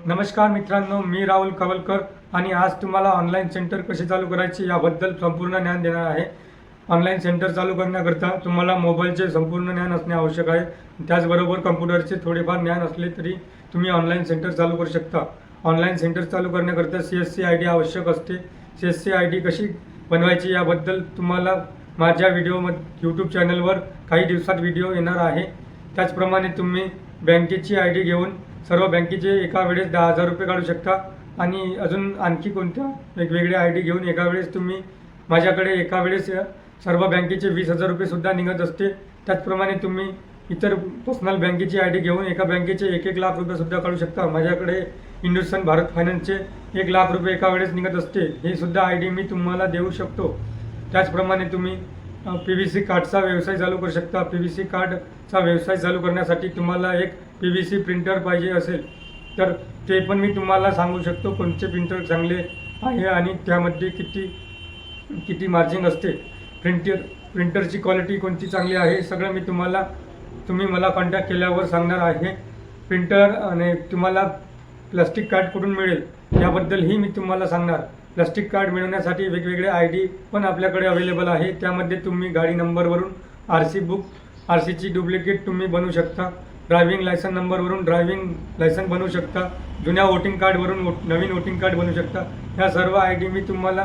नमस्कार मित्रांनो मी राहुल कवलकर आणि आज तुम्हाला ऑनलाईन सेंटर कसे चालू करायचे याबद्दल संपूर्ण ज्ञान देणार आहे. ऑनलाईन सेंटर चालू करण्याकरता तुम्हाला मोबाईलचे संपूर्ण ज्ञान असणे आवश्यक आहे. त्याचबरोबर कम्प्युटरचे थोडेफार ज्ञान असले तरी तुम्ही ऑनलाईन सेंटर चालू करू शकता. ऑनलाईन सेंटर चालू करण्याकरता C S C I D आवश्यक असते. C S C I D कशी बनवायची याबद्दल तुम्हाला माझ्या व्हिडिओमध्ये यूट्यूब चॅनलवर काही दिवसात व्हिडिओ येणार आहे. त्याचप्रमाणे तुम्ही बँकेची आय डी घेऊन सर्व बँकेचे एका वेळेस दहा हजार रुपये काढू शकता. आणि अजून आणखी कोणत्या? वेगवेगळ्या आय डी घेऊन एका वेळेस तुम्ही माझ्याकडे एका वेळेस सर्व बँकेचे वीस हजार रुपयेसुद्धा निघत असते. त्याचप्रमाणे तुम्ही इतर पर्सनल बँकेची आय डी घेऊन एका बँकेचे एक एक लाख रुपयेसुद्धा काढू शकता. माझ्याकडे इंडोसन भारत फायनान्सचे एक लाख रुपये एका वेळेस निघत असते. हे सुद्धा आय डी मी तुम्हाला देऊ शकतो. त्याचप्रमाणे तुम्ही पी व्ही सी कार्डचा व्यवसाय चालू करू शकता. पी व्ही सी कार्डचा व्यवसाय चालू करण्यासाठी तुम्हाला एक पी व्ही सी प्रिंटर पाहिजे असेल तर ते पण मी तुम्हाला सांगू शकतो कोणते प्रिंटर चांगले आहे आणि त्यामध्ये किती किती मार्जिन असते. प्रिंटर प्रिंटरची क्वालिटी कोणती चांगली आहे सगळं मी तुम्हाला तुम्ही मला कॉन्टॅक्ट केल्यावर सांगणार आहे. प्रिंटर आणि तुम्हाला प्लास्टिक कार्ड कुठून मिळेल याबद्दलही मी तुम्हाला सांगणार. प्लास्टिक कार्ड मिळवण्यासाठी वेगवेगळे आय डी पण आपल्याकडे अवेलेबल आहे. त्यामध्ये तुम्ही गाडी नंबरवरून आर सी बुक आर सीची डुप्लिकेट तुम्ही बनवू शकता. ड्रायव्हिंग लायसन नंबरवरून ड्रायव्हिंग लायसन बनवू शकता. जुन्या वोटिंग कार्डवरून नवीन वोटिंग कार्ड बनवू शकता. ह्या सर्व आय डी मी तुम्हाला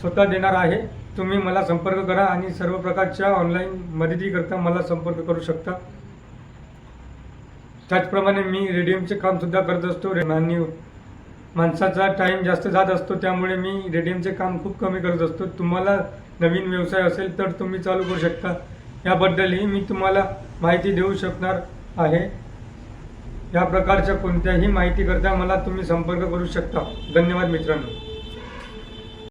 स्वतः देणार आहे. तुम्ही मला संपर्क करा आणि सर्व प्रकारच्या ऑनलाईन मदतीकरता मला संपर्क करू शकता. त्याचप्रमाणे मी रेडियमचे कामसुद्धा करत असतो. माननीय माणसाचा टाईम जास्त जात असतो त्यामुळे मी रेडियमचे काम खूप कमी करत असतो. तुम्हाला नवीन व्यवसाय असेल तर तुम्ही चालू करू शकता. याबद्दलही मी तुम्हाला माहिती देऊ शकणार आहे. या प्रकारच्या कोणत्याही माहितीकरता मला तुम्ही संपर्क करू शकता. धन्यवाद मित्रांनो.